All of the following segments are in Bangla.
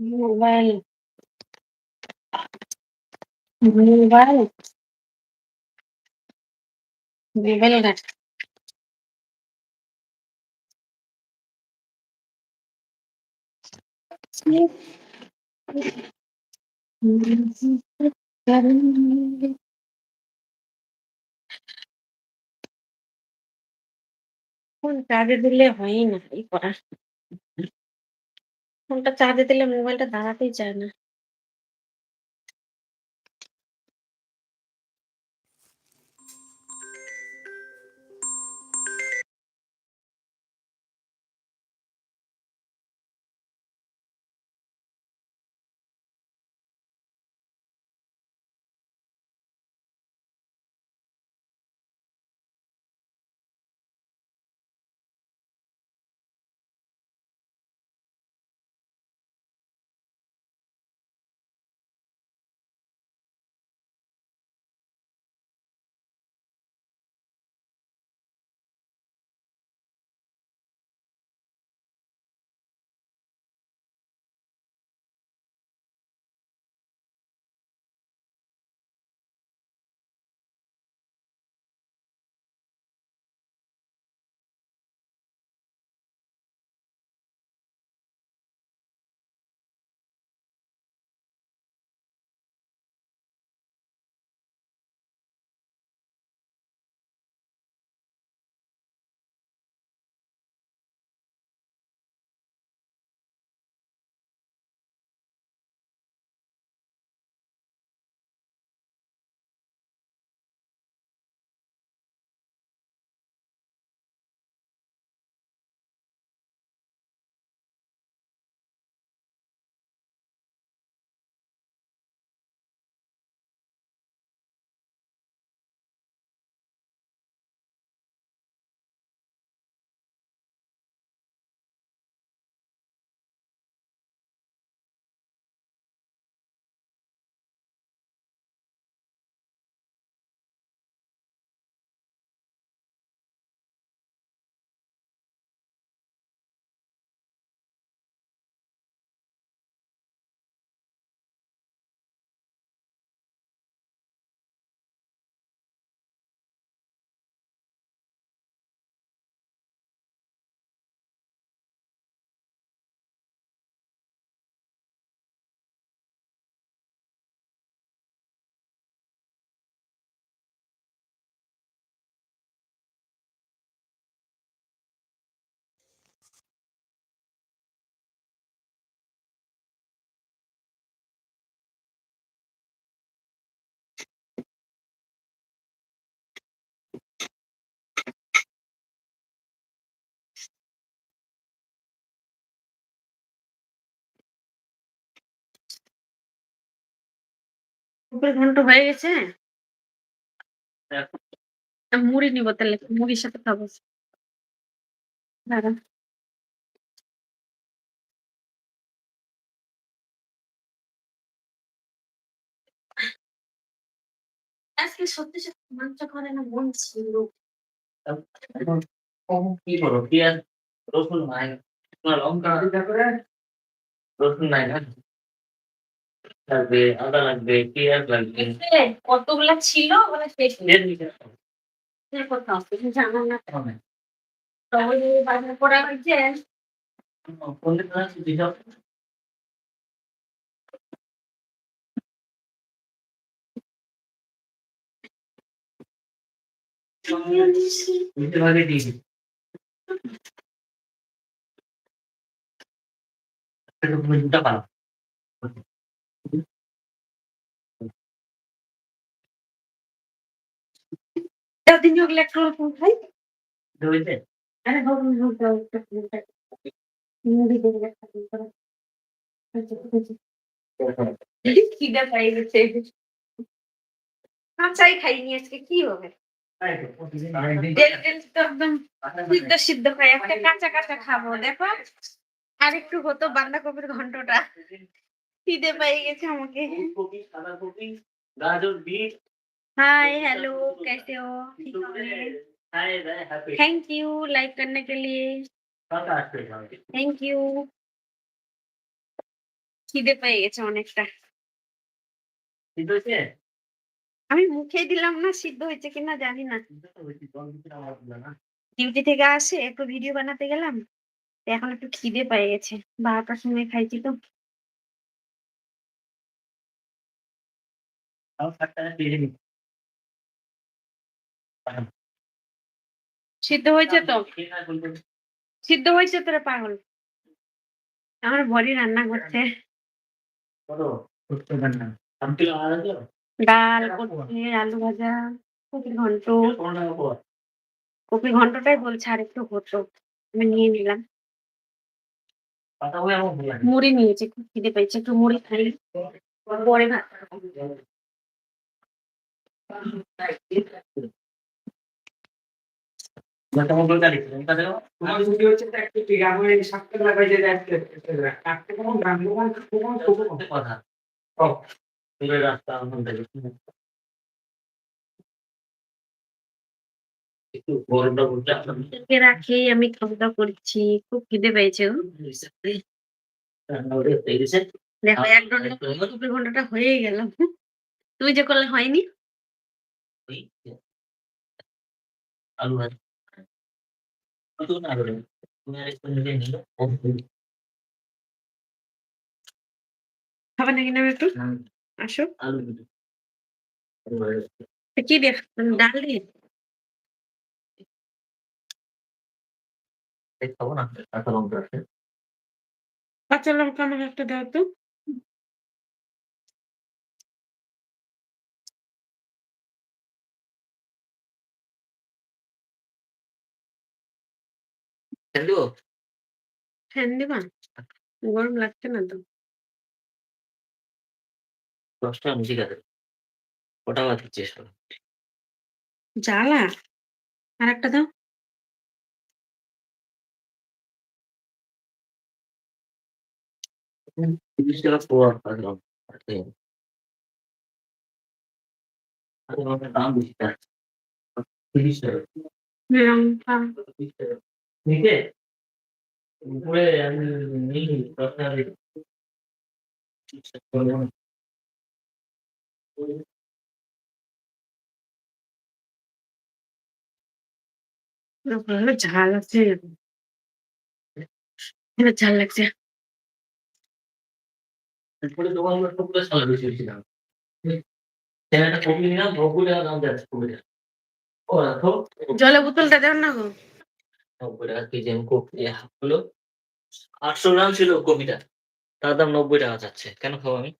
মোবাইল। মোবাইল। মোবাইল ঘাট ফোন দিলে হয়ই না এই করা ফোনটা চার্জে দিলে মোবাইলটা দাঁড়াতেই চায় না। চব্বিশ ঘণ্টা হয়ে গেছে? মুড়ি নিব তাহলে মুড়ির সাথে খাব। দাঁড়া। আজকে সত্যি সত্যি মাংস করে না মন ছিল। কি করো? পেঁয়াজ রসুন নাই লঙ্কা রসুন নাই না? লাগবে আদা লাগবে পেঁয়াজ লাগবে? কতগুলা ছিল মানে শেষ জানো না। তবে বাজার করা হয়েছে? কোন দিন। আছে দিয়ে দিই একটু দুটা পাও দিন ওগুলো একটু রকম খাই হয়েছে আরে বাবু হোক দাও একটা ফুলটা মুড়ি দিয়ে একটা ফুল করে খিদে পাই গেছে কাঁচাই খাইনি আজকে কি হবে একদম সিদ্ধ সিদ্ধ খাই একটা কাঁচা কাঁচা খাব দেখো আর একটু হতো বাঁধাকপির ঘন্টটা খিদে পাই গেছে আমাকে গাজর বিট हाय हेलो कैसे हो ठीक हो hi hi happy thank you like करने के लिए काका আসবে थैंक यू খিদে পেয়ে গেছে অনেকটা ঠিক হয়েছে আমি মুখে দিলাম না সিদ্ধ হয়েছে কিনা জানি না সিদ্ধ তো হয়েছে, জল দিতে আমার দিল না। ডিউটি থেকে আসে একটু ভিডিও বানাতে গেলাম তো এখন একটু খিদে পেয়ে গেছে বারোটার সময় খাইছি তো তাও ষাট টাকা কেজি নি। সিদ্ধ হয়েছে তো? সিদ্ধ হয়েছে তোরা পাগল। আমার বড়ি রান্না করছে? ডাল করছে আলু ভাজা কপির ঘন্ট। পনেরো। কপির ঘন্টটাই বলছে আর একটু হতো আমি নিয়ে নিলাম। মুড়ি নিয়েছি খুব খিদে পেয়েছে একটু মুড়ি খাই। পরে ভাত খাব। মাথা মোটর গাড়ি, লঙ্কা দেবো? তোমার ছুটি হচ্ছে তো একটু ঠিক আমি খাওয়া দাওয়া করছি। খুব খিদে পেয়েছে। করে হয়ে গেছে। দেখো এক ঘণ্টা কপির ঘন্টাটা হয়েই গেল। তুমি যে করলে হয়নি? আলু ভাজা। নাকি একটু। আসো। ভাজা। তো কি দেখ ডাল দিয়ে। খাব না কাঁচা লঙ্কা আছে। কাঁচা লঙ্কা আমাকে একটা দাও তো। দেবো? ফ্যান দিবা গরম লাগছে না তো দশ টাকা বেশি কাটে ওটা আবার দিচ্ছিস কেন? জ্বালা আর একটা দাও তিরিশ টাকা পোয়া আছে। লঙ্কার দাম বেশি তার। তিরিশ টাকা নিতে উপরে আমি নিই। ভালো ঝাল আছে। ঝাল লাগছে। উপরে দোকানগুলো সবগুলো সালা বেশি একটা কপি নিলাম নব্বই টাকা দাম যাচ্ছে জলের বোতলটা দাও না গো। নব্বই টাকা কেজি আমি কপি হলো আটশো গ্রাম ছিল কপিটা। তার দাম নব্বই টাকা যাচ্ছে। কেন খাব আমি?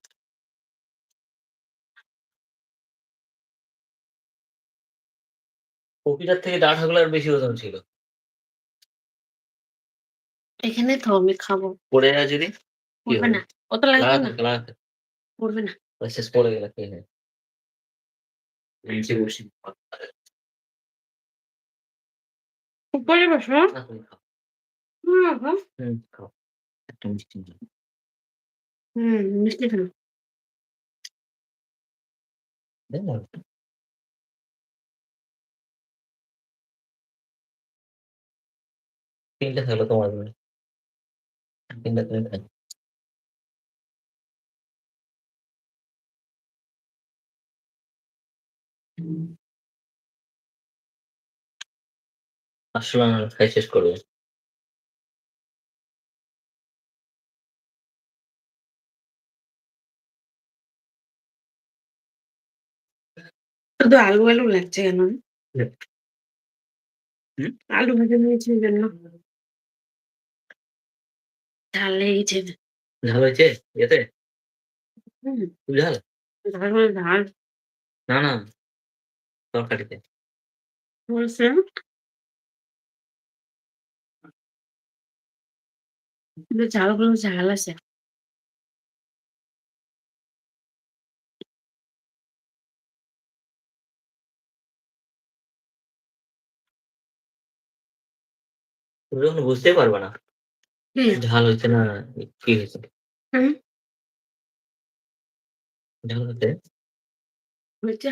কপিটার থেকে ডাঁটাগুলো আর বেশি ওজন ছিল। এখানে তো আমি খাব। পড়ে যায় যদি পড়বে না। অত লাগবে না। পড়বে না। শেষ পড়ে গেলে খেয়ে নেয় উপরে বসো না তুমি খাও হুম বাবা। হুম খাও একটা মিষ্টি নিয়ে। হুম মিষ্টি খানো দেন না। তিনটে থাকল তোমার জন্য তিনটা তুমি খাই আসলে না খাই শেষ করবে শুধু আলু আলু লাগছে কেন? হুম। আলু ভেজে নিয়েছি ওই ঝাল লেগেছে। ঝাল হয়েছে? এতে হুম। খুব ঝাল? ঝাল ঝাল। না না। তরকারিতে। বলছে কিন্তু ঝালগুলো ঝাল আছে। তুমি যখন বুঝতেই পারবে না। ঝাল হয়েছে না কি হয়েছে। ঝাল হতে হয়েছে।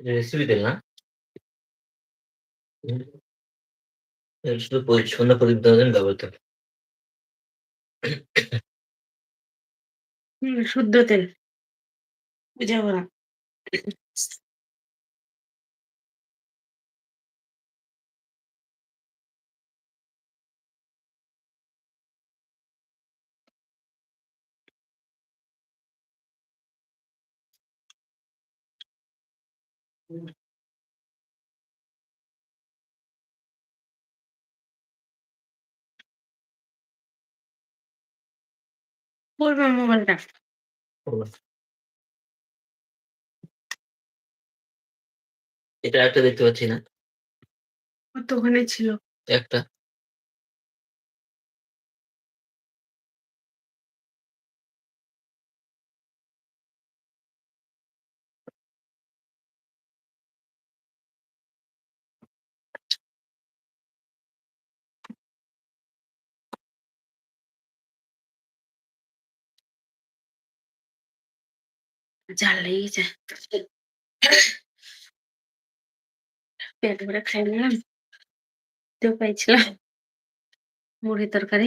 রেসিপি তেল না। এটা শুধু সন্ধ্যা প্রদীপ দেওয়ার জন্য ব্যবহৃত শুদ্ধ তেল। বুঝাবো না। বলব মোবাইলটা। এটা একটা দেখতে পাচ্ছি না। ওখানে ছিল? একটা। জাল লেগেছে পেট ভরে খাই নিলাম। তো পাইছিলাম মুড়ি তরকারি।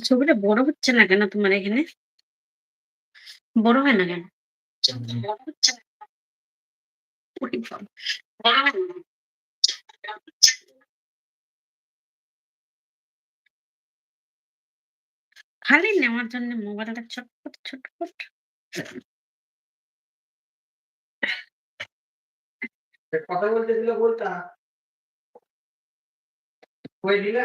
ছবিটা বড় হচ্ছে না কেন তোমার এখানে? বড় হয় না কেন। খালি নেওয়ার জন্য মোবাইলটা ছটফট ছটফট কথা বলতে দিলে বলতা। কই দিলা?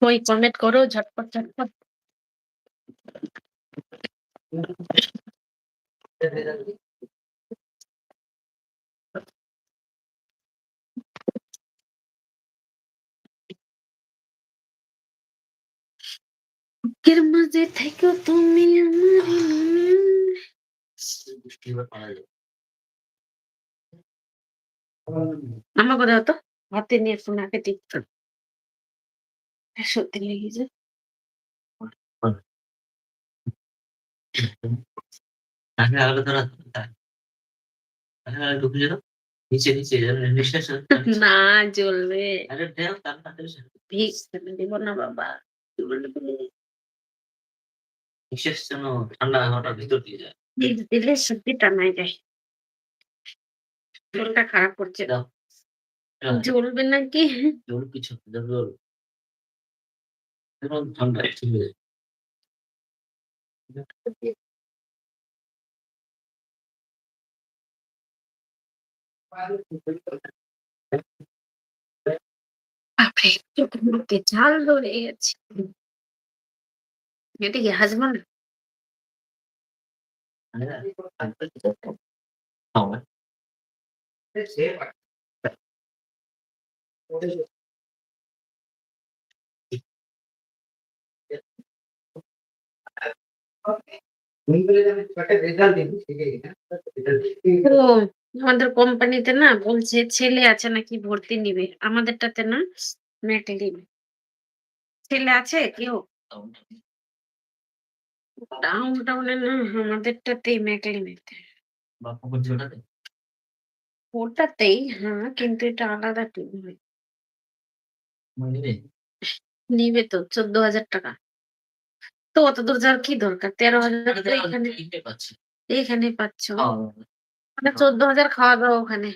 বই কমেন্ট করো ঝটপট ঝটপট। বুকের মাঝে থেকো তুমি আমার আমাকে দাও তো হাতে নিয়ে আগে দিক সত্যি লেগেছে না জ্বলবে দিব বাবা ঠান্ডা হাওয়াটা ভিতর দিয়ে যায় দিলে সত্যি টানাই যায় চুলটা খারাপ করছে। দাও জ্বলবে নাকি? জল কিছু যেমন ঠান্ডা ঠিক হয়ে ঝাল ধরে গেছে। এটা কি হাজবেন্ড খাও না? সে রেজাল্ট দিন সেটাই না ও আমাদের কোম্পানিতে না বলছে ছেলে আছে নাকি ভর্তি নিবে আমাদেরটাতে না মেয়েকে নিবে। ছেলে আছে কেউ? ডাউন টাউনে না আমাদেরটাতেই মেকলি নিতে। ওটাতেই হ্যাঁ কিন্তু এটা আলাদা টিম হয়। মন্দিরে নিবে তো চোদ্দ হাজার টাকা। তো অত দূর যাওয়ার কি দরকার? তেরো হাজার তো এখানে এখানে পাচ্ছ। মানে চোদ্দ হাজার খাওয়া দাওয়া ওখানে।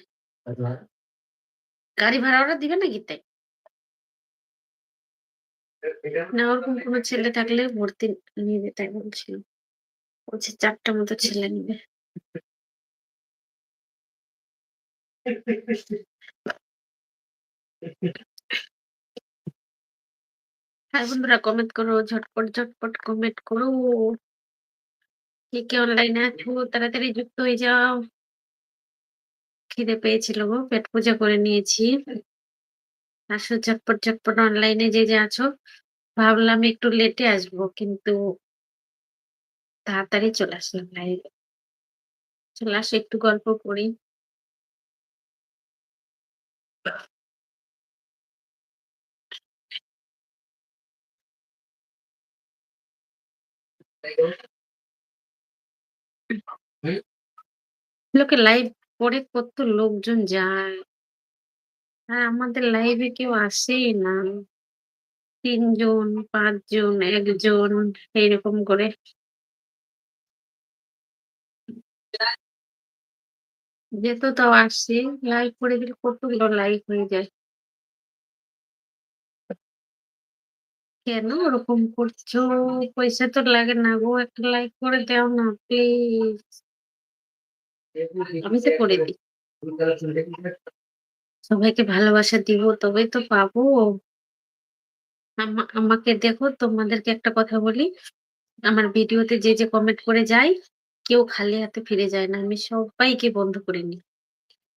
গাড়ি ভাড়া ওরা দিবে নাকি তাই? না ওরকম কোনো ছেলে থাকলে ভর্তি নিবে তাই বলছিল বলছে চারটা মতো ছেলে নিবে। হ্যাঁ বন্ধুরা কমেন্ট করো, ঝটপট ঝটপট কমেন্ট করো। কে কে অনলাইনে আছো, তাড়াতাড়ি যুক্ত হয়ে যাও। খিদে পেয়েছিল গো, পেট পূজা করে নিয়েছি। আসো, ঝটপট ঝটপট অনলাইনে যে যে আছো। ভাবলাম একটু লেটে আসব, কিন্তু তাড়াতাড়ি চলে আসলাম লাইভে চলে আসো, একটু গল্প করি। লোকে লাইভ পরে কত লোকজন যায়। আর আমাদের লাইভে কেউ আসেই না। তিনজন, পাঁচজন, একজন এইরকম করে। যেত তাও আসছে লাইভ করে দিলে কতগুলো লাইক হয়ে যায়। কেন ওরকম করছ? পয়সা তো লাগে না গো, একটা লাইক করে দাও না প্লিজ আমি তো করে দিই। সবাইকে ভালোবাসা দিব তবেই তো পাবো। আমা- আমাকে দেখো, তোমাদেরকে একটা কথা বলি। আমার ভিডিওতে যে যে কমেন্ট করে যায় কেউ খালি হাতে ফিরে যায় না। আমি সবাইকে বন্ধ করে নিই।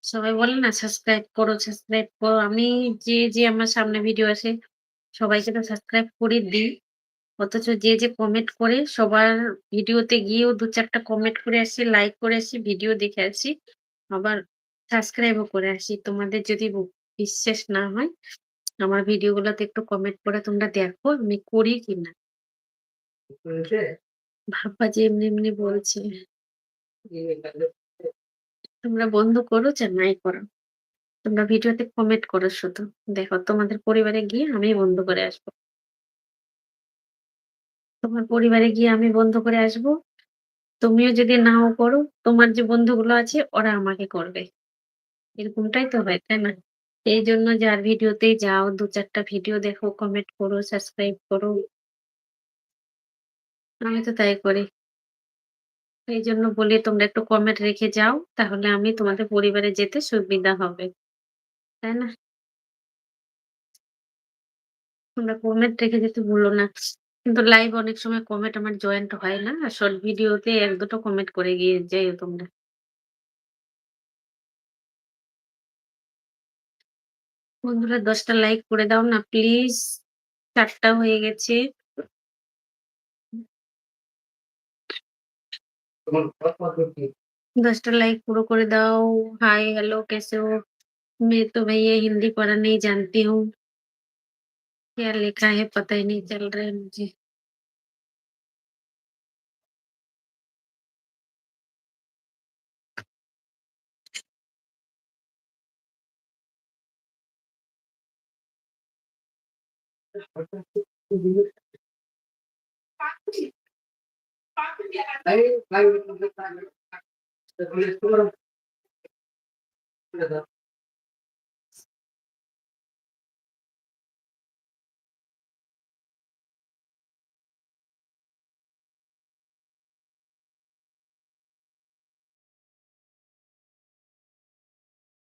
সবাই বলে না, সাবস্ক্রাইব করো সাবস্ক্রাইব করো। আমি যে যে আমার সামনে ভিডিও আসে, সবাইকে তো সাবস্ক্রাইব করে দিই। অথচ যে যে কমেন্ট করে, সবার ভিডিওতে গিয়েও দু চারটা কমেন্ট করে আসি লাইক করে আসি ভিডিও দেখে আসি, আবার সাবস্ক্রাইবও করে আসি। তোমাদের যদি বিশ্বাস না হয়, আমার ভিডিও গুলোতে একটু কমেন্ট করে তোমরা দেখো, আমি করি কিনা ভাববা যে এমনি এমনি বলছে। তোমরা বন্ধ করো যে নাই করো। তোমরা ভিডিওতে কমেন্ট করো শুধু। দেখো তোমাদের পরিবারে গিয়ে আমি বন্ধ করে আসব। তোমার পরিবারে গিয়ে আমি বন্ধ করে আসব। তুমিও যদি নাও করো তোমার যে বন্ধুগুলো আছে ওরা আমাকে করবে। এরকমটাই তো হয় তাই না? এই জন্য যার ভিডিওতেই যাও দু চারটা ভিডিও দেখো কমেন্ট করো সাবস্ক্রাইব করো। আমি তো তাই করি। এই জন্য বলি তোমরা একটু কমেন্ট রেখে যাও, তাহলে আমি তোমাদের পরিবারে যেতে সুবিধা হবে। তাই না? তোমরা কমেন্ট রেখে যেতে ভুলো না। কিন্তু লাইভ অনেক সময় কমেন্ট আমার জয়েন্ট হয় না শর্ট ভিডিওতে এক দুটো কমেন্ট করে গিয়ে যাই তোমরা। বন্ধুরা দশটা লাইক করে দাও না প্লিজ চারটা হয়ে গেছে। दस्टर लाइक पूरा कर दाओ। हाय हेलो कैसे हो? मैं तो भैया हिंदी पढ़ा नहीं जानती हूँ। क्या लिखा है पता ही नहीं चल रहा है मुझे। Thank. Thank you.